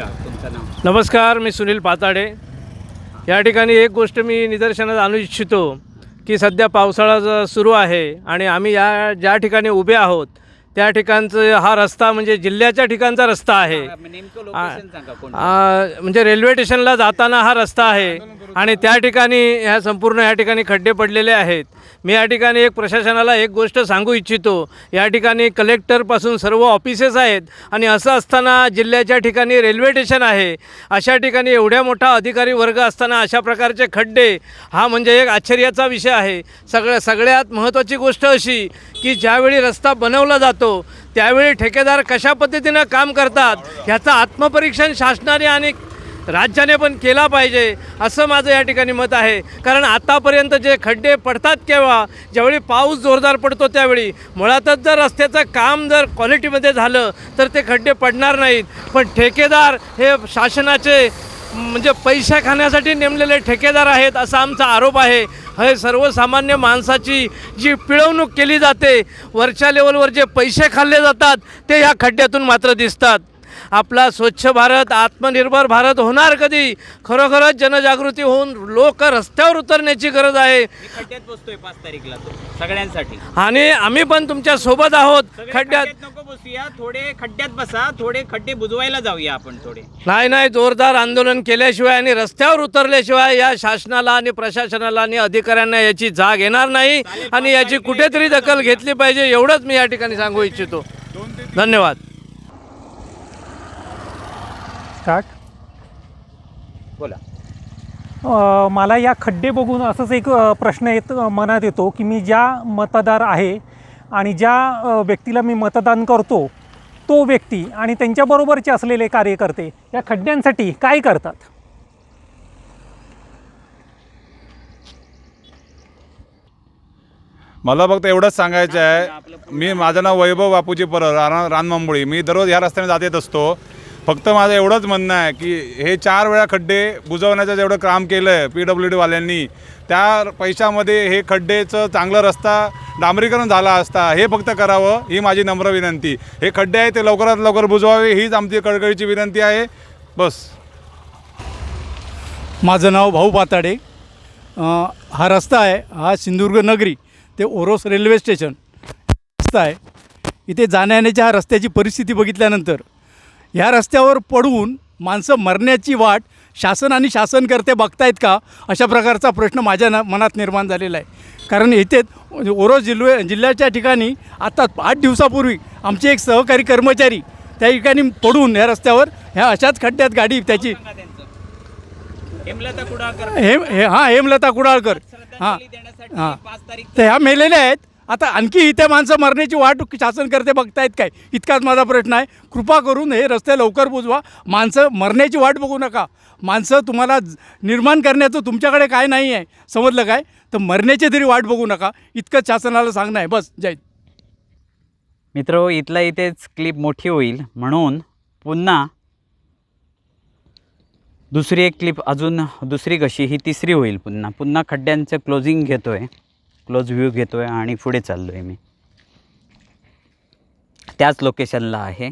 सांगा तुमचं नाव? नमस्कार मी सुनील पाताडे. या ठिकाणी एक गोष्ट मी निदर्शनात आणू इच्छितो की सध्या पावसाळा सुरू आहे आणि आम्ही या ज्या ठिकाणी उभे आहोत त्या ठिकाणचं हा रस्ता म्हणजे जिल्ह्याच्या ठिकाणचा रस्ता आहे. म्हणजे रेल्वे स्टेशनला जाताना हा रस्ता आहे. आणि त्या ठिकाणी ह्या संपूर्ण या ठिकाणी खड्डे पडलेले आहेत. मी या ठिकाणी एक प्रशासनाला एक गोष्ट सांगू इच्छितो. या ठिकाणी कलेक्टरपासून सर्व ऑफिसेस आहेत आणि असं असताना जिल्ह्याच्या ठिकाणी रेल्वे स्टेशन आहे. अशा ठिकाणी एवढ्या मोठा अधिकारी वर्ग असताना अशा प्रकारचे खड्डे हा म्हणजे एक आश्चर्याचा विषय आहे. सगळ्या सगळ्यात महत्त्वाची गोष्ट अशी की ज्यावेळी रस्ता बनवला जातो त्यावेळी ठेकेदार कशा पद्धतीनं काम करतात ह्याचं आत्मपरीक्षण शासनाने आणि राज्याने पण केला पाहिजे असं माझं या ठिकाणी मत आहे. कारण आतापर्यंत जे खड्डे पडतात केव्हा ज्यावेळी पाऊस जोरदार पडतो त्यावेळी मुळातच जर रस्त्याचं काम जर क्वालिटीमध्ये झालं तर ते खड्डे पडणार नाहीत. पण ठेकेदार हे शासनाचे म्हणजे पैसे खाण्यासाठी नेमलेले ठेकेदार आहेत असा आमचा आरोप आहे. हे सर्वसामान्य माणसाची जी पिळवणूक केली जाते वरच्या लेवलवर जे पैसे खाल्ले जातात ते ह्या खड्ड्यातून मात्र दिसतात. आपला स्वच्छ भारत आत्मनिर्भर भारत होणार कधी? खरोखरच जनजागृती होऊन लोक रस्त्यावर उतरण्याची गरज आहे. खड्ड्यात बसतोय पाच तारीखला तो सगळ्यांसाठी. आणि आम्ही पण तुमच्यासोबत आहोत. सगळे खड्ड्यात नको बसूया थोडे खड्ड्यात बसा थोडे खड्डे बुजवायला जाऊया आपण थोडे. नाही नाही जोरदार आंदोलन केल्याशिवाय आणि रस्त्यावर उतरल्याशिवाय या शासनाला आणि प्रशासनाला आणि अधिकाऱ्यांना याची जाग येणार नाही आणि याची कुठेतरी दखल घेतली पाहिजे एवढंच मी या ठिकाणी सांगू इच्छितो. धन्यवाद. स्टार्ट बोला. अ, मला या खड्डे बघून असंच एक अ, प्रश्न येत मनात येतो की मी ज्या मतदार आहे आणि ज्या अ, व्यक्तीला मी मतदान करतो तो व्यक्ती आणि त्यांच्याबरोबरचे असलेले कार्यकर्ते या खड्ड्यांसाठी काय करतात? मला फक्त एवढंच सांगायचं आहे. मी माझं नाव वैभव बापूजी परब रान रानमांबोळी मी दररोज ह्या रस्त्याने जात येत असतो. फक्त माझं एवढंच म्हणणं आहे की हे चार वेळा खड्डे बुजवण्याचं जेवढं काम केलं आहे पी डब्ल्यू डीवाल्यांनी त्या पैशामध्ये हे खड्डेचं चांगलं रस्ता डांबरीकरण झाला असता हे फक्त करावं ही माझी नम्र विनंती. हे खड्डे आहे ते लवकरात लवकर बुजवावे हीच आमची कळकळीची विनंती आहे. बस. माझं नाव भाऊ पाताडे. हा रस्ता आहे हा सिंधुदुर्ग नगरी ते ओरोस रेल्वे स्टेशन. रस्ता आहे. इथे जाण्यायेण्याच्या हा रस्त्याची परिस्थिती बघितल्यानंतर ह्या रस्त्यावर पडून माणसं मरण्याची वाट शासन आणि शासनकर्ते बघतायत का? अशा प्रकारचा प्रश्न माझ्या ना मनात निर्माण झालेला आहे. कारण इथे ओरोस जिल्हे जिल्ह्याच्या ठिकाणी आता आठ दिवसापूर्वी आमचे एक सहकारी कर्मचारी त्या ठिकाणी पडून ह्या रस्त्यावर ह्या अशाच खड्ड्यात गाडी त्याची हेमलता कुडाळकर. हेम हे हां हेमलता कुडाळकर. हां. हां. तर ह्या मेलेल्या आहेत. आता आणखी इथे माणसं मरण्याची वाट शासन करते बघतायत काय? इतकाच माझा प्रश्न आहे. कृपा करून हे रस्ते लवकर बुजवा. माणसं मरण्याची वाट बघू नका. माणसं तुम्हाला निर्माण करण्याचं तुमच्याकडे काय नाही आहे समजलं काय? तर मरण्याची तरी वाट बघू नका. इतकंच शासनाला सांगणं आहे. बस. जय मित्र इथल्या इथेच क्लिप मोठी होईल. म्हणून पुन्हा दुसरी एक क्लिप अजून दुसरी कशी? ही तिसरी होईल पुन्हा. पुन्हा खड्ड्यांचं क्लोजिंग घेतो आहे क्लोज व्ह्यू घेतो आहे आणि पुढे चाललो आहे मी. त्याच लोकेशनला आहे.